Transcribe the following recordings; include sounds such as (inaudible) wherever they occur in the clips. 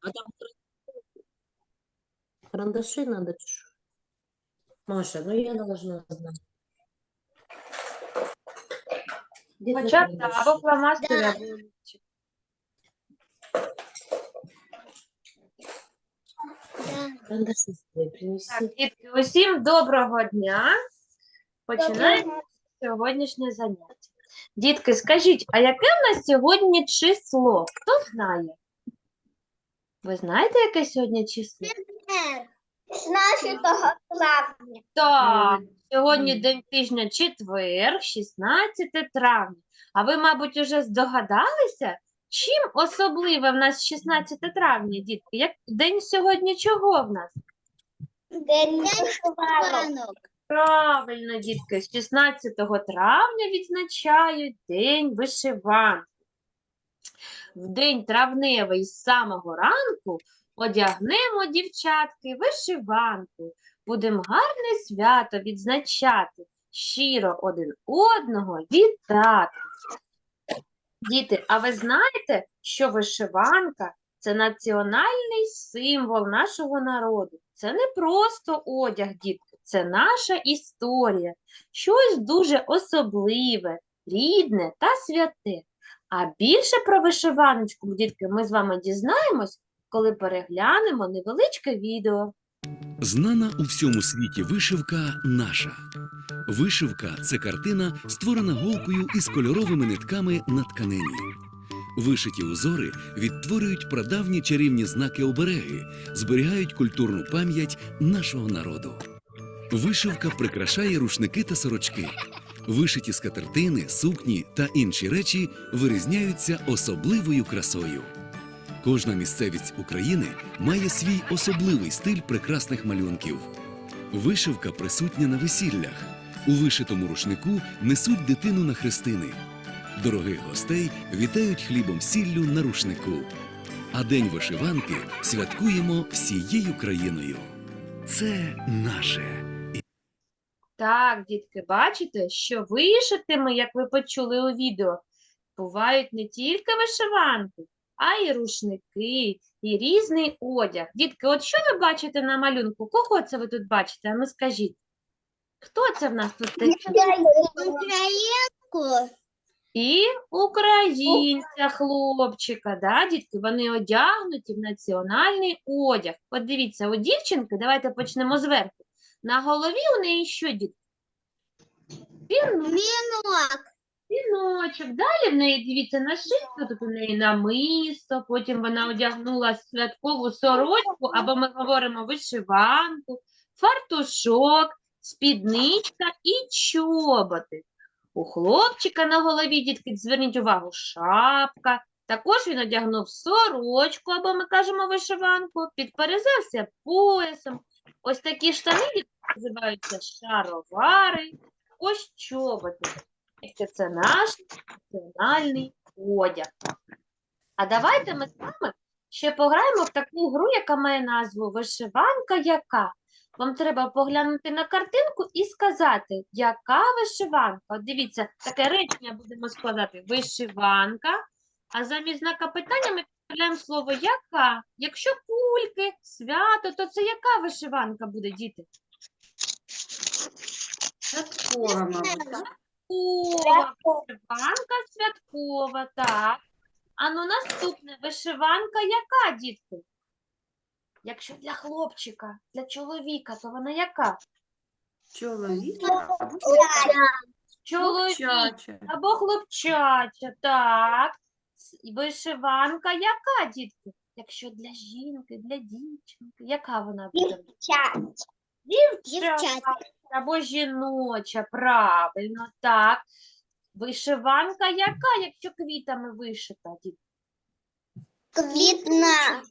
А там карандаши надо чи що? Маша, ну я должна знать. Где твой Хоча б та, карандаш? або фломастери, Да. або олівчик. Да. Карандаши свои принеси. Так, дітки, усім доброго дня. Починаємо сьогоднішнє заняття. Дітки, скажіть, а яке в нас сьогодні число? Хто знає? Ви знаєте, яке сьогодні число? Четвер. 16 травня. Так, сьогодні день тижня четвер, 16 травня. А ви, мабуть, уже здогадалися, чим особливе в нас 16 травня, дітки? Як день сьогодні чого в нас? День вишиванок. Правильно, дітки, з 16 травня відзначають День вишиванки. В день травневий з самого ранку одягнемо, дівчатки, вишиванку. Будемо гарне свято відзначати, щиро один одного вітати. Діти, а ви знаєте, що вишиванка це національний символ нашого народу. Це не просто одяг, дітки, це наша історія, щось дуже особливе, рідне та святе. А більше про вишиваночку, дітки, ми з вами дізнаємось, коли переглянемо невеличке відео. Знана у всьому світі вишивка наша. Вишивка це картина, створена голкою із кольоровими нитками на тканині. Вишиті узори відтворюють прадавні чарівні знаки обереги, зберігають культурну пам'ять нашого народу. Вишивка прикрашає рушники та сорочки. Вишиті скатертини, сукні та інші речі вирізняються особливою красою. Кожна місцевість України має свій особливий стиль прекрасних малюнків. Вишивка присутня на весіллях. У вишитому рушнику несуть дитину на хрестини. Дорогих гостей вітають хлібом сіллю на рушнику. А День вишиванки святкуємо всією країною. Це наше. Так, дітки, бачите, що вишитими, як ви почули у відео, бувають не тільки вишиванки, а й рушники, і різний одяг. Дітки, от що ви бачите на малюнку? Кого це ви тут бачите? А ну скажіть. Хто це в нас тут? таке? Українку. І українця, хлопчика, да, дітки, вони одягнуті в національний одяг. От дивіться, у дівчинки, давайте почнемо зверху. На голові у неї що, дітки? Вінок. Вінок. Віночок. Далі в неї, дивіться, на нашивка, тут у неї намисто, потім вона одягнула святкову сорочку, або ми говоримо вишиванку, фартушок, спідничка і чоботи. У хлопчика на голові, дітки, зверніть увагу, шапка. Також він одягнув сорочку, або ми кажемо вишиванку, підперезався поясом. Ось такі штани називаються шаровари, ось чоботи. Це наш національний одяг. А давайте ми з вами ще пограємо в таку гру, яка має назву Вишиванка яка. Вам треба поглянути на картинку і сказати, яка вишиванка. От дивіться, таке речення будемо складати. Вишиванка. А замість знака питання ми підставляємо слово яка. Якщо кульки, свято, то це яка вишиванка буде, діти? Святкова, мабуть, так? Святкова, вишиванка святкова, так. А ну наступне, вишиванка яка, дітки? Якщо для хлопчика, для чоловіка, то вона яка? Чоловік Чоловік Чача. або хлопчача, так. Вишиванка яка, дітки? Якщо для жінки, для дівчинки, яка вона буде? Дівчат. Дівчата. або жіноча, правильно, так. Вишиванка яка, якщо квітами вишита, дітки? Квітна.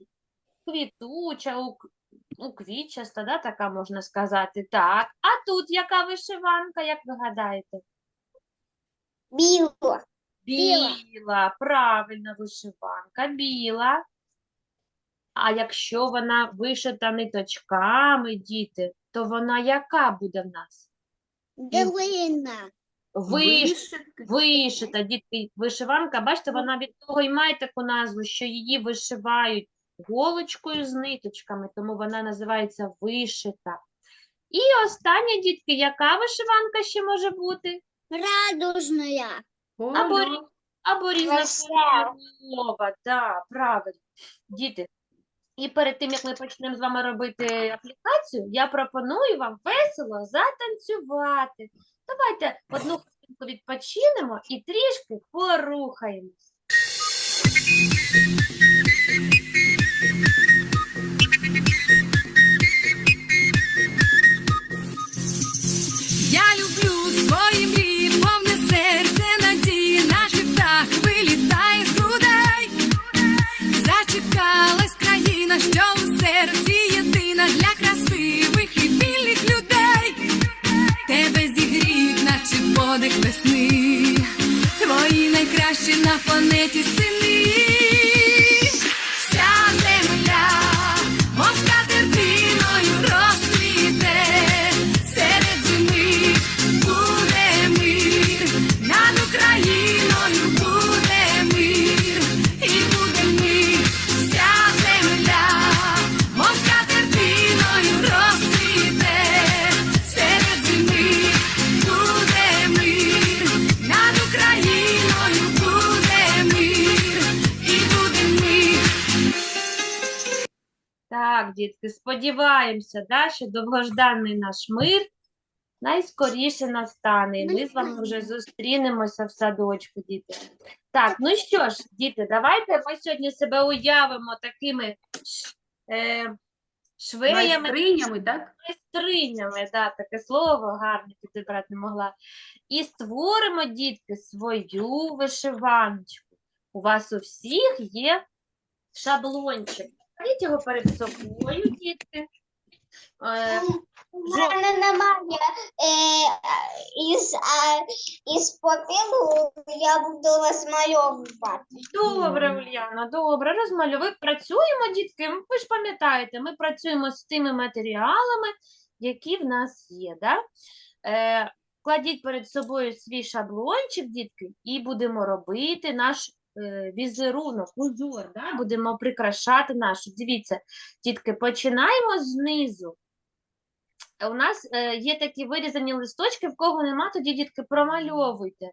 Квітуча, ук- уквітчаста, да, така можна сказати. Так. А тут яка вишиванка, як ви гадаєте? Біла. Біла. Біла, правильно, вишиванка, біла. А якщо вона вишита ниточками, діти, то вона яка буде в нас? Долина. Виш... Вишита, дітки, вишиванка, бачите, вона від того і має таку назву, що її вишивають голочкою з ниточками, тому вона називається вишита. І остання, дітки, яка вишиванка ще може бути? Радужная. Або, рі- або різнокольорова, да, правильно. Діти, і перед тим, як ми почнемо з вами робити аплікацію, я пропоную вам весело затанцювати. Давайте одну хвилинку відпочинемо і трішки порухаємось. На планеті сини. Так, дітки, сподіваємося, да, що довгожданий наш мир найскоріше настане. І ми з вами вже зустрінемося в садочку, діти. Так, ну що ж, діти, давайте ми сьогодні себе уявимо такими е, швеями, Майстринями, так? майстринями, да, таке слово гарне підібрати не могла. І створимо, дітки, свою вишиваночку. У вас у всіх є шаблончик. Кладіть його перед собою, дітки. Е, У мене немає е, із, а, із папіру я буду розмальовувати. Добре, Ульяна, добре, розмалюй. Працюємо, дітки. Ви ж пам'ятаєте, ми працюємо з тими матеріалами, які в нас є. Да? Е, кладіть перед собою свій шаблончик, дітки, і будемо робити наш е, візерунок, узор, да? будемо прикрашати нашу. Дивіться, дітки, починаємо знизу. У нас е, є такі вирізані листочки, в кого нема, тоді, дітки, промальовуйте.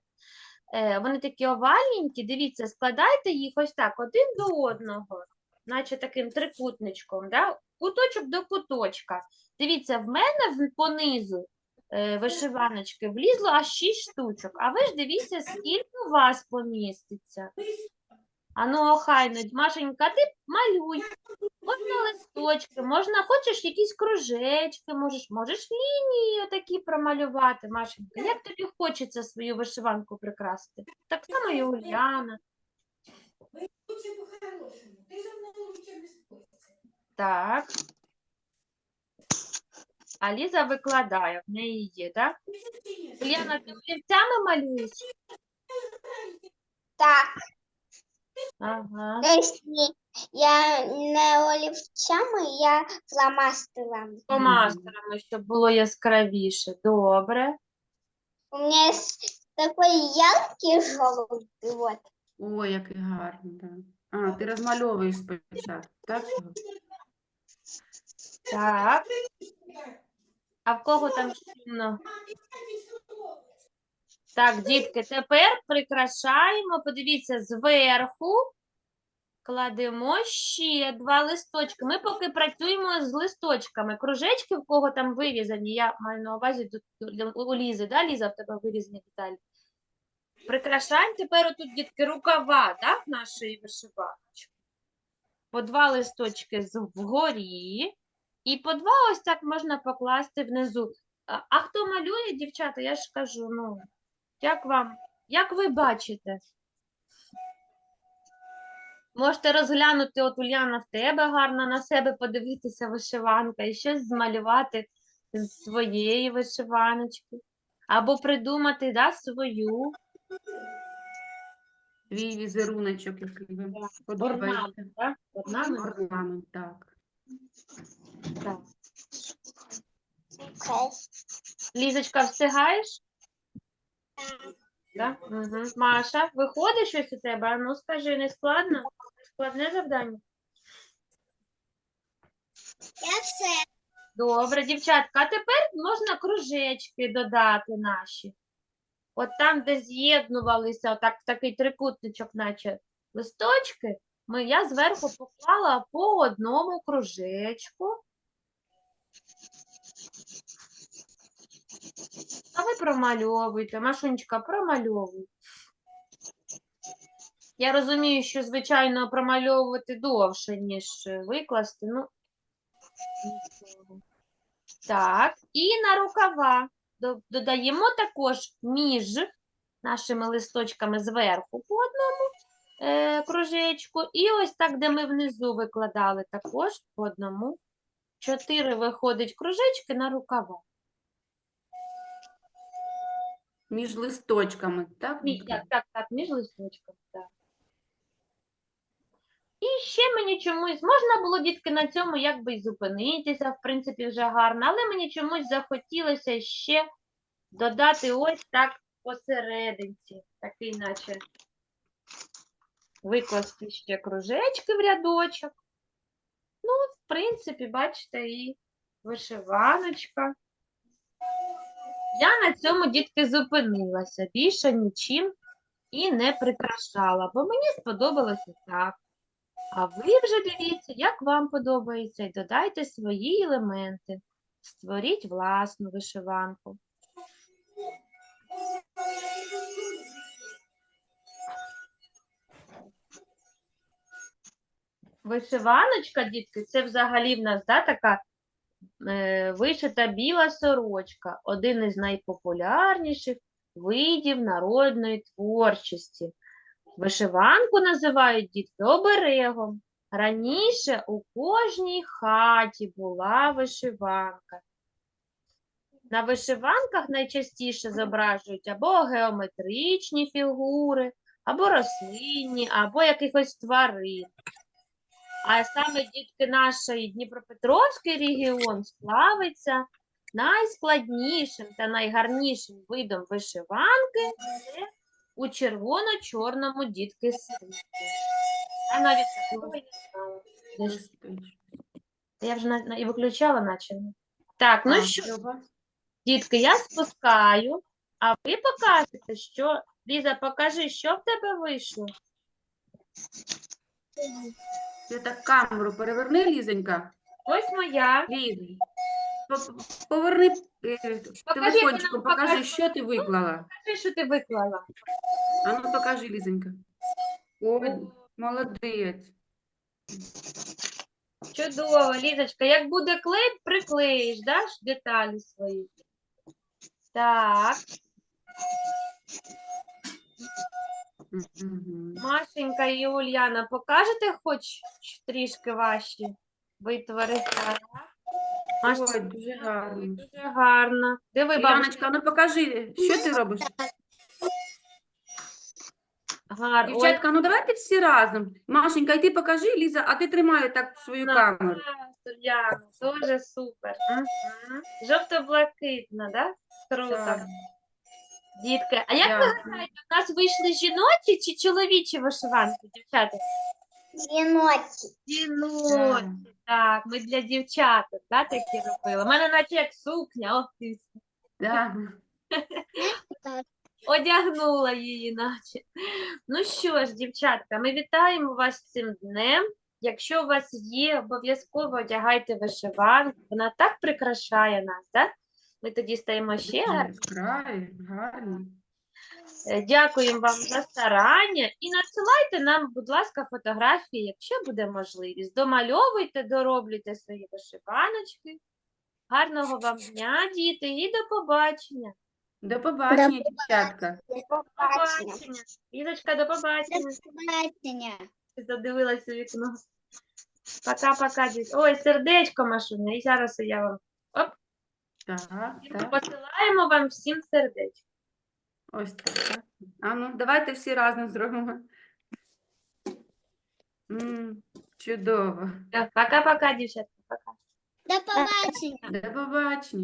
Е, вони такі овальненькі, дивіться, складайте їх ось так, один до одного, наче таким трикутничком, да? куточок до куточка. Дивіться, в мене понизу е, вишиваночки влізло аж 6 штучок, а ви ж дивіться, скільки у вас поміститься. Ану, охайно, Машенька, ти малюй. Можна листочки, можна, хочеш якісь кружечки, можеш, можеш лінії отакі промалювати, Машенька. Як тобі хочеться свою вишиванку прикрасити? Так само і Уляна. Лучше А Ліза викладає, в неї є, так? Уляна, ти олівцями малюєш? Так, Ага. тобто ні, я не олівцями, я фломастерами. Помастерами, щоб було яскравіше. Добре. У мене є такий яркий жовтий, вот. Ой, який гарний, да. А, ти розмальовуєш спочатку, так? Так. А в кого там шумно? Так, дітки, тепер прикрашаємо. Подивіться, зверху кладемо ще два листочки. Ми поки працюємо з листочками. Кружечки, в кого там вирізані, я маю на увазі у Лізи, да, Ліза, в тебе вирізані деталі. Прикрашаємо тепер отут, дітки, рукава, да, нашої вишиваночки. По два листочки з- вгорі. І по два ось так можна покласти внизу. А, хто малює, дівчата, я ж кажу, ну, як вам, як ви бачите? Можете розглянути, от Уляна, в тебе гарно на себе подивитися вишиванка і щось змалювати з своєї вишиваночки. Або придумати да, свою Твій візеруночок, який орнамент. подобається. Орнамент. Орнамент, так. Так. Лізочка, встигаєш? Да? Угу. Маша, виходить щось у тебе? А Ну, скажи, не складно? Складне завдання? Я все. Добре, дівчатка, а тепер можна кружечки додати наші. От там, де з'єднувалися, отак, такий трикутничок, наче листочки, ми, я зверху поклала по одному кружечку. А ви промальовуйте, Машунечка, промальовуй. Я розумію, що, звичайно, промальовувати довше, ніж викласти. Ну. Так, і на рукава додаємо також між нашими листочками зверху по одному е, кружечку. І ось так, де ми внизу викладали, також по одному. Чотири виходить кружечки на рукава. Між листочками, так? Мі- Так, так, так, між листочками, так. І ще мені чомусь, можна було, дітки, на цьому якби й зупинитися, в принципі, вже гарно, але мені чомусь захотілося ще додати ось так посерединці, такий наче викласти ще кружечки в рядочок. Ну, в принципі, бачите, і вишиваночка. Я на цьому, дітки, зупинилася, більше нічим і не прикрашала, бо мені сподобалося так. А ви вже дивіться, як вам подобається, і додайте свої елементи. Створіть власну вишиванку. Вишиваночка, дітки, це взагалі в нас да, така е, вишита біла сорочка, один із найпопулярніших видів народної творчості. Вишиванку називають дітки оберегом. Раніше у кожній хаті була вишиванка. На вишиванках найчастіше зображують або геометричні фігури, або рослинні, або якихось тварин. А саме дітки нашої Дніпропетровський регіон славиться найскладнішим та найгарнішим видом вишиванки у червоно-чорному дітки світі. Я навіть такого не знала. Ж-. Я вже на- на- і виключала, наче. Так, ну що, треба? дітки, я спускаю, а ви покажете, що. Ліза, покажи, що в тебе вийшло. Ти так камеру переверни, Лізонька. Ось моя. Ліза. Поверни е, телефончиком, нам покажи, покажи. що ти виклала. Покажи, що ти виклала. А ну покажи, Лізонька. Ой, молодець. Чудово, Лізочка. Як буде клей, приклеїш, даш деталі свої. Так. Машенька і Ульяна, покажете хоч трішки ваші витвори? Так. Маш, Ой, дуже гарно. дуже гарно. Диви, Яночка, ну покажи, що ти робиш? гарно. Дівчатка, ну давайте всі разом. Машенька, і ти покажи, Ліза, а ти тримай так свою камеру. Уляна, дуже супер. Жовто-блакитно, да? Круто. Так, Дітки, а як ви дякую. гадаєте, у нас вийшли жіночі чи чоловічі вишиванки, дівчата? Жіночі. Жіночі, так, ми для дівчаток, да, такі робили. У мене наче як сукня, ох ти, Так. (laughs) одягнула її наче. Ну що ж, дівчатка, ми вітаємо вас з цим днем. Якщо у вас є, обов'язково одягайте вишиванку, вона так прикрашає нас, так? Ми тоді стаємо ще гарні. Гарні. Е, Дякуємо вам за старання і надсилайте нам, будь ласка, фотографії, якщо буде можливість. Домальовуйте, дороблюйте свої вишиваночки. Гарного вам дня, діти, і до побачення. До побачення, дівчатка. До До побачення. Лізочка, до побачення. До побачення. Задивилася вікно. Пока-пока, діти. Ой, сердечко, Машуня, і зараз я вам Так, Дітки, так. посилаємо вам всім сердечко. Ось так. так. А ну, давайте всі разом зробимо. М, чудово. Пока-пока, дівчатка. Пока. До побачення. До побачення.